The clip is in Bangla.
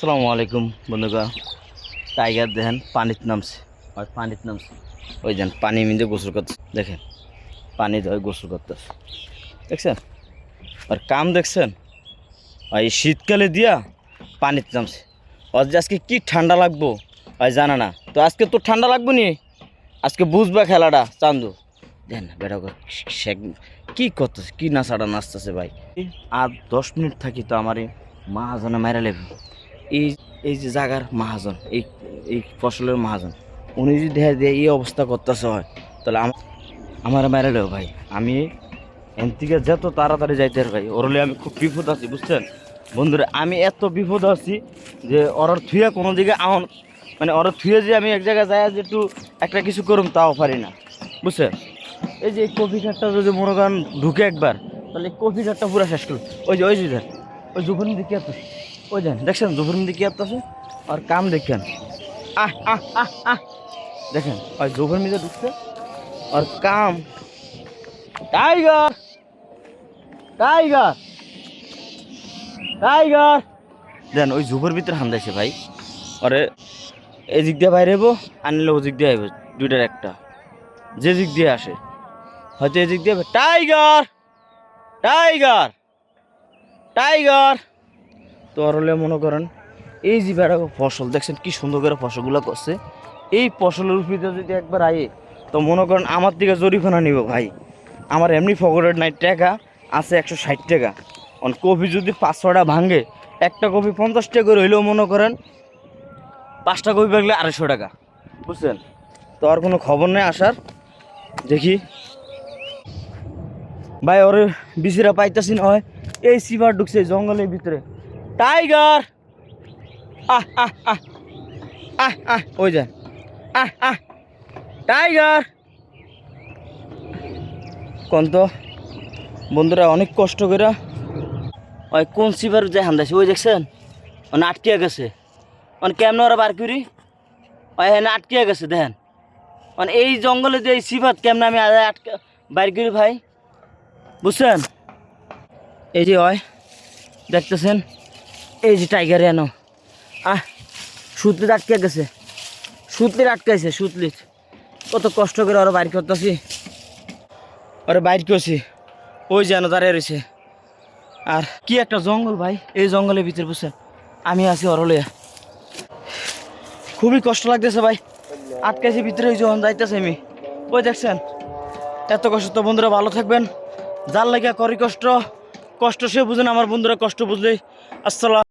আসসালামু আলাইকুম বন্ধুগা টাইগার দেখেন, পানিতে নামছে। ওই পানিতে নামছে। ওই দেন পানি মিন্দে গোসল করতে দেখেন। পানি ধরে গোসল করতেছে। দেখছেন? আর কাম দেখছেন? আর এই শীতকালে দিয়া পানিতে নামছে। ওর যে আজকে কী ঠান্ডা লাগবো? ওই জানা না। তো আজকে তো ঠান্ডা লাগবো নি? আজকে বুঝবা খেলাটা, চান্দু। দেন বেটা কি করতেছে, কি নাচাটা নাচতেছে ভাই। আর দশ মিনিট থাকি তো আমার মহাজনে মেরে লেবে। এই এই যে জাগার মহাজন, এই এই ফসলের মহাজন, উনি যদি দেখা দিয়ে এই অবস্থা করতেছে হয়, তাহলে আমার আমার মেরে লেবে ভাই। আমি এন থেকে যত তাড়াতাড়ি যাইতে ভাই ওরলে আমি খুব বিপদ আছি, বুঝছেন? বন্ধুরা, আমি এত বিপদ আছি যে ওর থুয়া কোনো দিকে আমার মানে ওর থুয়ে যে আমি এক জায়গায় যাই যে একটু একটা কিছু করুম, তাও পারি না, বুঝছেন? এই যে এই কফি খাটটা যদি মনে করেন ঢুকে একবার, তাহলে কফি খাটটা পুরো শেষ করুন। ওই যে ওই যে, ওই জুফুরিন দিকে ওই দেন, দেখছেন জুফুরিন দিকে আছে? আর কাম দেখেন। আহ আহ আহ আহ। দেখেন, ওই জুফুর মিজে ঢুকছে, আর কাম। টাইগার! টাইগার! টাইগার! দেন, ওই জুফের ভিতরে হান্দাইছে ভাই। আরে, এই দিক দিয়ে বাইরে হব আনলে ও দিক দিয়ে আইব, দুইটার একটা। যে দিক দিয়ে আসে, হয়তো এই দিক দিয়ে টাইগার! টাইগার! টাইগার! তো হলে মনে করেন, এই যে বেড়া ফসল, দেখছেন কি সুন্দর করে ফসলগুলো করছে। এই ফসলের উপরে যদি একবার আয়ে, তো মনে করেন আমার দিকে জরিফানা নিব ভাই। আমার এমনি ফকরের নাই টাকা, আছে একশো ষাট টাকা। অন কপি যদি পাঁচশোটা ভাঙে, একটা কপি পঞ্চাশ টাকা করে হইলেও মনে করেন পাঁচটা কপি ভাঙলে আড়াইশো টাকা। বুঝছেন? তো আর কোনো খবর নেই আসার। দেখি। ভাই, ওরে বিচিরা পাইতাছি না হয়। এই সিভার ঢুকছে জঙ্গলের ভিতরে। টাইগার। আহ আহ আহ। আহ আহ, ওই যা। আহ আহ। টাইগার। কোন তো? বন্ধুরা, অনেক কষ্ট করে ওই কোন সিভার যে হান্দাইছে, ওই দেখছেন? মানে আটকিয়া গেছে। মানে কেমন ওরা বার করি? ওই হ্যাঁ আটকিয়া গেছে, দেখেন। মানে এই জঙ্গলে যে এই সিভাত কেমন আমি আটকা বাইর করি ভাই? বুঝছেন? এই যে হয় দেখতেছেন? এই যে টাইগার এনো। আহ সুতলিত আটকে গেছে। সুতলিত আটকাইছে সুতলিত কত কষ্ট করে ওরা বাইর করতেছি। ওরা বাইর করছি। ওই যেন দাঁড়িয়ে রয়েছে। আর কি একটা জঙ্গল ভাই, এই জঙ্গলের ভিতরে বুঝছেন আমি আছি অরলিয়া খুবই কষ্ট লাগতেছে ভাই। আটকাইছি ভিতরে, ওই যখন যাইতেছে আমি। ওই দেখছেন? এত কষ্ট তো বন্ধুরা, ভালো থাকবেন। যার লাগে করি কষ্ট কষ্ট সে বুঝেন আমার বন্ধুরা কষ্ট বুঝলে আসসালাম।